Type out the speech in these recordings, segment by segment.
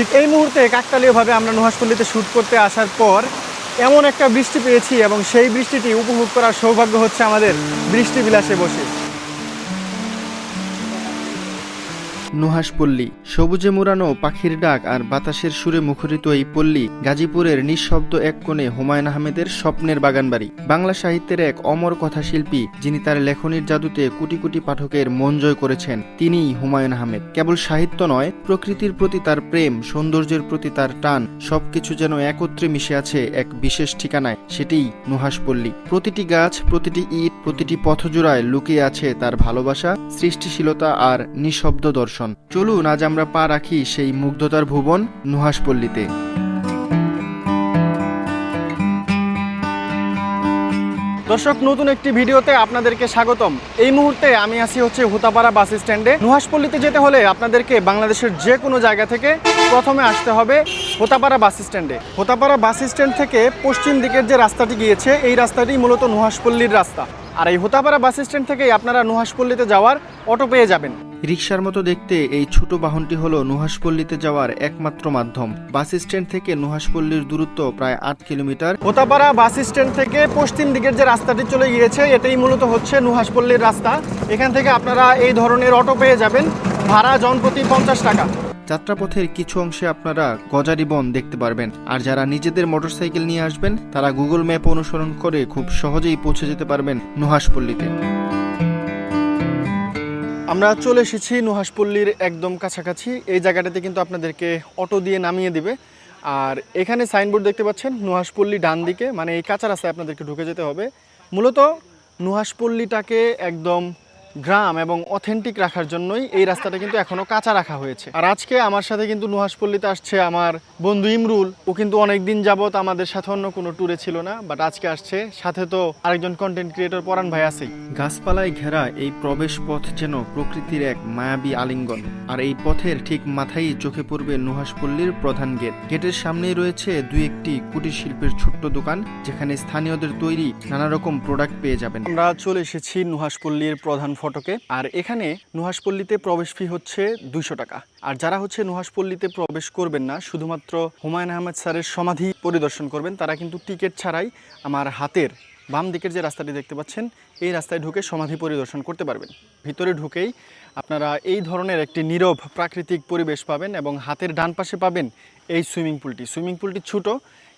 ঠিক এই মুহূর্তে কাকতালীয়ভাবে আমরা নুহাসপল্লিতে শ্যুট করতে আসার পর এমন একটা বৃষ্টি পেয়েছি এবং সেই বৃষ্টিটি উপভোগ করার সৌভাগ্য হচ্ছে আমাদের বৃষ্টি বিলাসে বসে। নুহাসপল্লী সবুজে মোড়ানো পাখির ডাক আর বাতাসের সুরে মুখরিত এই পল্লী গাজীপুরের নিঃশব্দ এক কোণে হুমায়ুন আহমেদের স্বপ্নের বাগানবাড়ি। বাংলা সাহিত্যের এক অমর কথাশিল্পী, যিনি তার লেখনীর জাদুতে কোটি কোটি পাঠকের মন জয় করেছেন, তিনিই হুমায়ুন আহমেদ। কেবল সাহিত্য নয়, প্রকৃতির প্রতি তার প্রেম, সৌন্দর্যের প্রতি তার টান, সবকিছু যেন একত্রে মিশে আছে এক বিশেষ ঠিকানায়, সেটিই নুহাসপল্লী প্রতিটি গাছ, প্রতিটি ইট, প্রতিটি পথজোড়ায় লুকিয়ে আছে তার ভালোবাসা, সৃষ্টিশীলতা আর নিঃশব্দ দর্শন। চলুন, আজ আমরা পা রাখি সেই মুগ্ধতার ভুবন নুহাসপল্লীতে দর্শক, নতুন একটি ভিডিওতে আপনাদেরকে স্বাগতম। এই মুহূর্তে আমি আছি হচ্ছে হুতাপাড়া বাস স্ট্যান্ডে। নুহাসপল্লিতে যেতে হলে আপনাদেরকে বাংলাদেশের যে কোনো জায়গা থেকে প্রথমে আসতে হবে হোতাপাড়া বাস স্ট্যান্ডে। হোতাপাড়া বাস স্ট্যান্ড থেকে পশ্চিম দিকের যে রাস্তাটি গিয়েছে, এই রাস্তাটি মূলত নুহাসপল্লির রাস্তা। আর এই হোতাপাড়া বাস স্ট্যান্ড থেকেই আপনারা নুহাসপল্লিতে যাওয়ার অটো পেয়ে যাবেন। রিক্সার মতো দেখতে এই ছোট বাহনটি হলো নুহাসপল্লীতে যাওয়ার একমাত্র মাধ্যম। বাস স্ট্যান্ড থেকে নুহাসপল্লীর দূরত্ব প্রায় আট কিলোমিটার। হোতাপাড়া বাস স্ট্যান্ড থেকে পশ্চিম দিকের যে রাস্তাটি চলে গিয়েছে এটাই মূলত হচ্ছে নুহাসপল্লির রাস্তা। এখান থেকে আপনারা এই ধরনের অটো পেয়ে যাবেন। ভাড়া জনপ্রতি পঞ্চাশ টাকা। যাত্রাপথের কিছু অংশে আপনারা গজারি বন দেখতে পারবেন। আর যারা নিজেদের মোটরসাইকেল নিয়ে আসবেন তারা গুগল ম্যাপ অনুসরণ করে খুব সহজেই পৌঁছে যেতে পারবেন নুহাসপল্লীতে আমরা চলে এসেছি নুহাসপল্লির একদম কাছাকাছি। এই জায়গাটাতে কিন্তু আপনাদেরকে অটো দিয়ে নামিয়ে দিবে। আর এখানে সাইনবোর্ড দেখতে পাচ্ছেন নুহাসপল্লি ডান দিকে মানে এই কাঁচা রাস্তায় আপনাদেরকে ঢুকে যেতে হবে। মূলত নুহাসপল্লিটাকে একদম গ্রাম এবং অথেন্টিক রাখার জন্যই এই রাস্তাটা কিন্তু এখনও কাঁচা রাখা হয়েছে। আর আজকে আমার সাথে কিন্তু নুহাসপল্লিতে আসছে আমার বন্ধু ইমরুল। ও কিন্তু অনেক দিন যাবত আমাদের সাথে অন্য কোনো ট্যুরে ছিল না বাট আজকে আসছে। সাথে তো আরেকজন কন্টেন্ট ক্রিয়েটর পরাণ ভাই আছেই। গাছপালায় ঘেরা এই প্রবেশ পথ যেন প্রকৃতির এক মায়াবী আলিঙ্গন। আর এই পথের ঠিক মাথায় চোখে পড়বে নুহাসপল্লীর প্রধান গেট। গেটের সামনেই রয়েছে দুই একটি কুটির শিল্পের ছোট্ট দোকান যেখানে স্থানীয়দের তৈরি নানা রকম প্রোডাক্ট পেয়ে যাবেন। আমরা চলে এসেছি নুহাসপল্লীর প্রধান ফটকে। আর এখানে নুহাসপল্লীতে প্রবেশ ফি হচ্ছে দুইশো টাকা। আর যারা হচ্ছে নুহাসপল্লীতে প্রবেশ করবেন না, শুধুমাত্র হুমায়ুন আহমেদ স্যারের সমাধি পরিদর্শন করবেন, তারা কিন্তু টিকিট ছাড়াই আমার হাতের বাম দিকের যে রাস্তাটি দেখতে পাচ্ছেন, এই রাস্তায় ঢুকে সমাধি পরিদর্শন করতে পারবেন। ভিতরে ঢুকেই আপনারা এই ধরনের একটি নীরব প্রাকৃতিক পরিবেশ পাবেন এবং হাতের ডান পাশে পাবেন এই সুইমিং পুলটি। সুইমিং পুলটি ছোটো,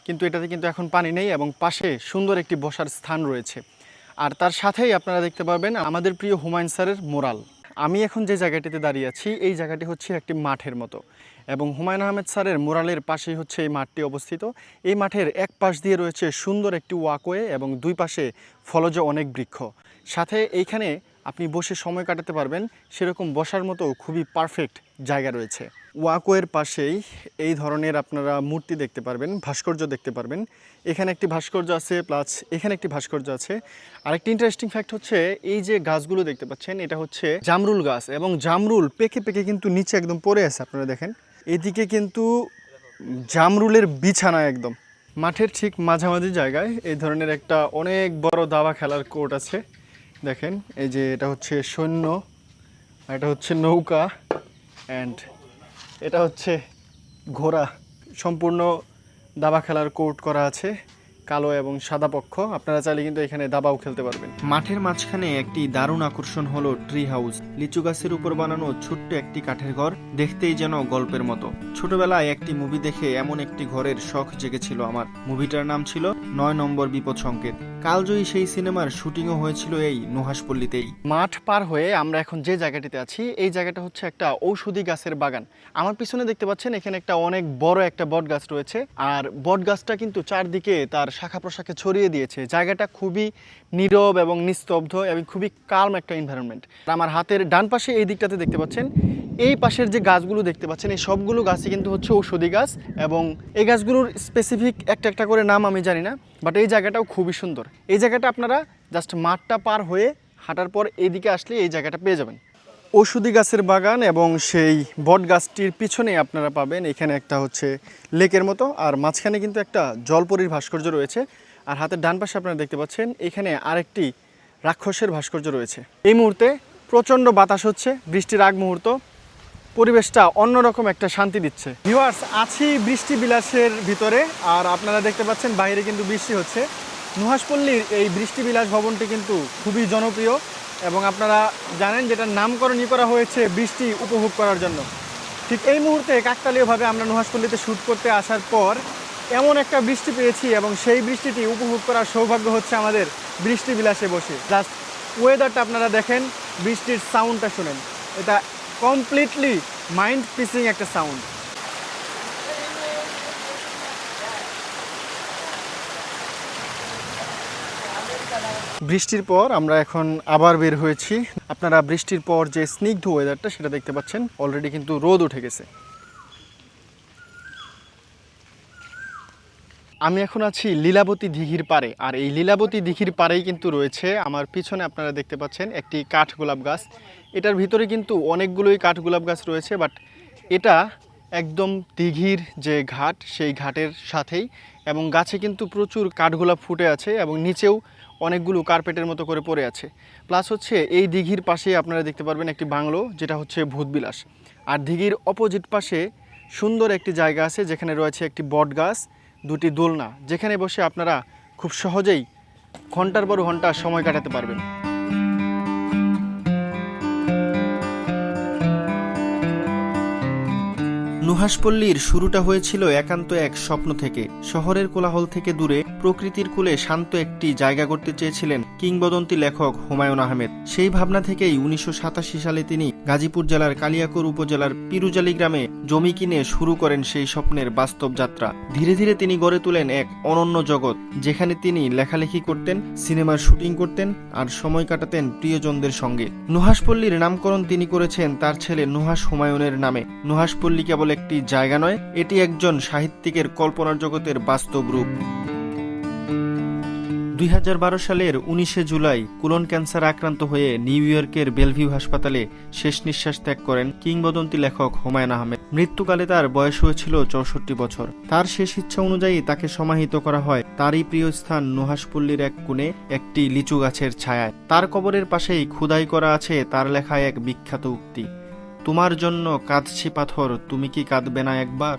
কিন্তু এটাতে কিন্তু এখন পানি নেই এবং পাশে সুন্দর একটি বসার স্থান রয়েছে। আর তার সাথেই আপনারা দেখতে পাবেন আমাদের প্রিয় হুমায়ুন স্যারের মোরাল। আমি এখন যে জায়গাটিতে দাঁড়িয়ে আছি, এই জায়গাটি হচ্ছে একটি মাঠের মতো এবং হুমায়ুন আহমেদ স্যারের মোরালের পাশেই হচ্ছে এই মাঠটি অবস্থিত। এই মাঠের এক পাশ দিয়ে রয়েছে সুন্দর একটি ওয়াকওয়ে এবং দুই পাশে ফলজ অনেক বৃক্ষ। সাথে এইখানে আপনি বসে সময় কাটাতে পারবেন। সেরকম বসার মতো খুবই পারফেক্ট জায়গা রয়েছে। ওয়াকওয়ের পাশেই এই ধরনের আপনারা মূর্তি দেখতে পারবেন, ভাস্কর্য দেখতে পারবেন। এখানে একটি ভাস্কর্য আছে প্লাস এখানে একটি ভাস্কর্য আছে। আরেকটি ইন্টারেস্টিং ফ্যাক্ট হচ্ছে, এই যে গাছগুলো দেখতে পাচ্ছেন, এটা হচ্ছে জামরুল গাছ এবং জামরুল পেকে পেকে কিন্তু নিচে একদম পড়ে আছে, আপনারা দেখেন। এদিকে কিন্তু জামরুলের বিছানা একদম। মাঠের ঠিক মাঝামাঝি জায়গায় এই ধরনের একটা অনেক বড় দাবা খেলার কোর্ট আছে। দেখেন, এই যে এটা হচ্ছে সৈন্য এটা হচ্ছে নৌকা অ্যান্ড এটা হচ্ছে ঘোড়া। সম্পূর্ণ দাবা খেলার কোর্ট করা আছে। কালো এবং সাদা পক্ষ। আপনারা চাইলে কিন্তু এখানে দাবাও খেলতে পারবেন। মাঠের মাঝখানে একটি দারুণ আকর্ষণ হলো ট্রি হাউস লিচু গাছের উপর বানানো ছোট্ট একটি কাঠের ঘর, দেখতেই যেন গল্পের মতো। ছোটবেলায় একটি মুভি দেখে এমন একটি ঘরের শখ জেগেছিল আমার। মুভিটার নাম ছিল নয় নম্বর বিপদ সংকেত। কালজয়ী সেই সিনেমার শুটিংও হয়েছিল এই নুহাসপল্লীতেই মাঠ পার হয়ে আমরা এখন যে জায়গাটিতে আছি, এই জায়গাটা হচ্ছে একটা ঔষধি গাছের বাগান। আমার পিছনে দেখতে পাচ্ছেন এখানে একটা অনেক বড় একটা বট গাছ রয়েছে। আর বট গাছটা কিন্তু চারদিকে তার শাখা প্রশাখা ছড়িয়ে দিয়েছে। জায়গাটা খুবই নীরব এবং নিস্তব্ধ এবং খুবই কালম একটা এনভায়রনমেন্ট আমার হাতের ডান পাশে এই দিকটাতে দেখতে পাচ্ছেন, এই পাশের যে গাছগুলো দেখতে পাচ্ছেন, এই সবগুলো গাছই কিন্তু হচ্ছে ঔষধি গাছ এবং এই গাছগুলোর স্পেসিফিক একটা একটা করে নাম আমি জানি না বাট এই জায়গাটাও খুবই সুন্দর। এই জায়গাটা আপনারা জাস্ট মাঠটা পার হয়ে হাঁটার পর এইদিকে আসলে এই জায়গাটা পেয়ে যাবেন। ঔষধি গাছের বাগান এবং সেই বট গাছটির পিছনে আপনারা পাবেন। এখানে একটা হচ্ছে লেকের মতো আর মাঝখানে কিন্তু একটা জলপরীর ভাস্কর্য রয়েছে। আর হাতের ডান পাশে আপনারা দেখতে পাচ্ছেন, এখানে আরেকটি রাক্ষসের ভাস্কর্য রয়েছে। এই মুহূর্তে প্রচণ্ড বাতাস হচ্ছে, বৃষ্টির আগ মুহূর্ত। পরিবেশটা অন্যরকম একটা শান্তি দিচ্ছে। ভিউয়ার্স, আছি বৃষ্টি বিলাসের ভিতরে আর আপনারা দেখতে পাচ্ছেন বাইরে কিন্তু বৃষ্টি হচ্ছে। নুহাসপল্লীর এই বৃষ্টি বিলাস ভবনটি কিন্তু খুবই জনপ্রিয়। এবং আপনারা জানেন যেটার নামকরণই করা হয়েছে বৃষ্টি উপভোগ করার জন্য। ঠিক এই মুহূর্তে কাকতালীয়ভাবে আমরা নুহাসপল্লীতে শ্যুট করতে আসার পর এমন একটা বৃষ্টি পেয়েছি এবং সেই বৃষ্টিটি উপভোগ করার সৌভাগ্য হচ্ছে আমাদের বৃষ্টি বিলাসে বসে। জাস্ট ওয়েদারটা আপনারা দেখেন, বৃষ্টির সাউন্ডটা শুনেন। এটা কমপ্লিটলি মাইন্ড পিসিং একটা সাউন্ড বৃষ্টির পর আমরা এখন আবার বের হয়েছি। আপনারা বৃষ্টির পর যে স্নিগ্ধ ওয়েদারটা সেটা দেখতে পাচ্ছেন অলরেডি কিন্তু রোদ উঠে গেছে। আমি এখন আছি লীলাবতী দিঘির পাড়ে, আর এই লীলাবতী দিঘির পাড়েই কিন্তু রয়েছে আমার পিছনে আপনারা দেখতে পাচ্ছেন একটি কাঠ গোলাপ গাছ। এটার ভিতরে কিন্তু অনেকগুলোই কাঠ গোলাপ গাছ রয়েছে বাট এটা একদম দিঘির যে ঘাট, সেই ঘাটের সাথেই, এবং গাছে কিন্তু প্রচুর কাঠগোলাপ ফুটে আছে, এবং নিচেও অনেকগুলো কার্পেটের মতো করে পড়ে আছে। প্লাস হচ্ছে এই দিঘির পাশে আপনারা দেখতে পারবেন একটি বাংলো, যেটা হচ্ছে ভূতবিলাস। আর দিঘির অপোজিট পাশে সুন্দর একটি জায়গা আছে, যেখানে রয়েছে একটি বট গাছ দুটি দোলনা। যেখানে বসে আপনারা খুব সহজেই ঘণ্টার পর ঘণ্টা সময় কাটাতে পারবেন। নুহাসপল্লীর শুরুটা হয়েছিল একান্ত এক স্বপ্ন থেকে। শহরের কোলাহল থেকে দূরে প্রকৃতির কুলে শান্ত একটি জায়গা করতে চেয়েছিলেন কিংবদন্তি লেখক হুমায়ুন আহমেদ। সেই ভাবনা থেকেই উনিশশো সাতাশি সালে তিনি গাজীপুর জেলার কালিয়াকোর উপজেলার পিরুজালি গ্রামে জমি কিনে শুরু করেন সেই স্বপ্নের বাস্তব যাত্রা। ধীরে ধীরে তিনি গড়ে তোলেন এক অনন্য জগৎ, যেখানে তিনি লেখালেখি করতেন, সিনেমার শুটিং করতেন আর সময় কাটাতেন প্রিয়জনদের সঙ্গে। নুহাসপল্লীর নামকরণ তিনি করেছেন তার ছেলে নুহাস হুমায়ুনের নামে। নুহাসপল্লী কেবল একটি জায়গা নয়, এটি একজন সাহিত্যিকের কল্পনার জগতের বাস্তব রূপ। দুই হাজার বারো সালের উনিশে জুলাই কুলন ক্যান্সার আক্রান্ত হয়ে নিউ ইয়র্কের বেলভিউ হাসপাতালে শেষ নিঃশ্বাস ত্যাগ করেন কিংবদন্তি লেখক হুমায়ুন আহমেদ। মৃত্যুকালে তার বয়স হয়েছিল চৌষট্টি বছর। তার শেষ ইচ্ছা অনুযায়ী তাকে সমাহিত করা হয়। তারই প্রিয় স্থান নুহাসপল্লীর এক কোণে একটি লিচু গাছের ছায়ায়। তার কবরের পাশেই খুদাই করা আছে তার লেখা এক বিখ্যাত উক্তি, তোমার জন্য কাঁদছি পাথর, তুমি কি কাঁদবে না একবার?